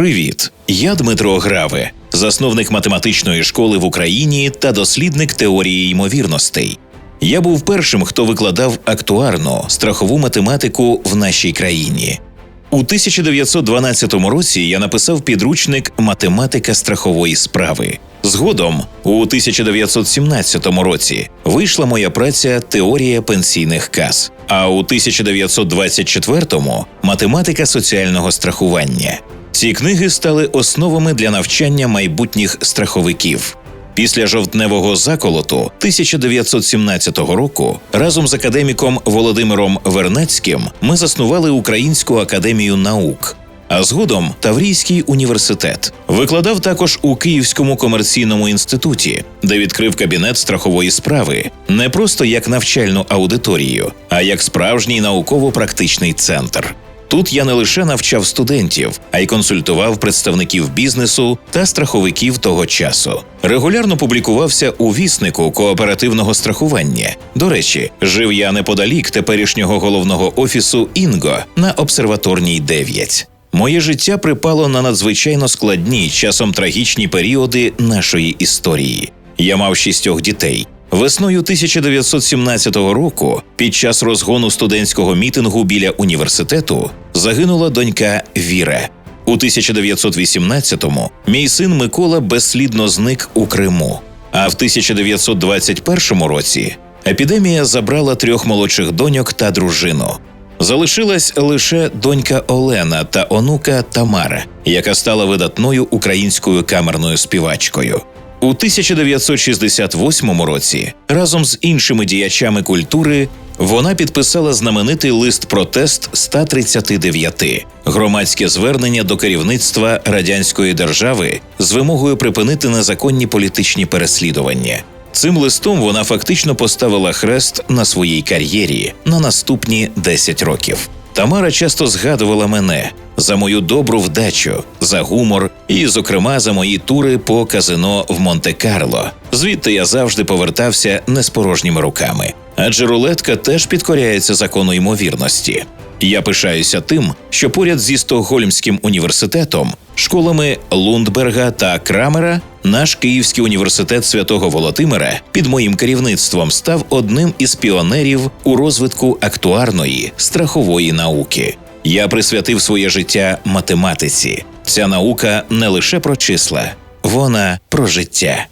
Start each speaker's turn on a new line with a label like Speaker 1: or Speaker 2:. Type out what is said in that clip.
Speaker 1: Привіт! Я Дмитро Граве, засновник математичної школи в Україні та дослідник теорії ймовірностей. Я був першим, хто викладав актуарну страхову математику в нашій країні. У 1912 році я написав підручник Математика страхової справи. Згодом, у 1917 році, вийшла моя праця Теорія пенсійних кас, а у 1924-му Математика соціального страхування. Ці книги стали основами для навчання майбутніх страховиків. Після жовтневого заколоту 1917 року разом з академіком Володимиром Вернецьким ми заснували Українську академію наук. А згодом Таврійський університет викладав також у Київському комерційному інституті, де відкрив кабінет страхової справи не просто як навчальну аудиторію, а як справжній науково-практичний центр. Тут я не лише навчав студентів, а й консультував представників бізнесу та страховиків того часу. Регулярно публікувався у віснику кооперативного страхування. До речі, жив я неподалік теперішнього головного офісу Інго на обсерваторній 9. Моє життя припало на надзвичайно складні, часом трагічні періоди нашої історії. Я мав шістьох дітей. Весною 1917 року, під час розгону студентського мітингу біля університету, загинула донька Віра. У 1918-му мій син Микола безслідно зник у Криму. А в 1921 році епідемія забрала трьох молодших доньок та дружину. Залишилась лише донька Олена та онука Тамара, яка стала видатною українською камерною співачкою. У 1968 році разом з іншими діячами культури вона підписала знаменитий лист протест 139 громадське звернення до керівництва радянської держави з вимогою припинити незаконні політичні переслідування. Цим листом вона фактично поставила хрест на своїй кар'єрі на наступні 10 років. Тамара часто згадувала мене за мою добру вдачу, за гумор і, зокрема, за мої тури по казино в Монте-Карло. Звідти я завжди повертався не з порожніми руками, адже рулетка теж підкоряється закону ймовірності. Я пишаюся тим, що поряд зі Стокгольмським університетом, школами Лундберга та Крамера, наш Київський університет святого Володимира під моїм керівництвом став одним із піонерів у розвитку актуарної страхової науки. Я присвятив своє життя математиці. Ця наука не лише про числа, вона про життя.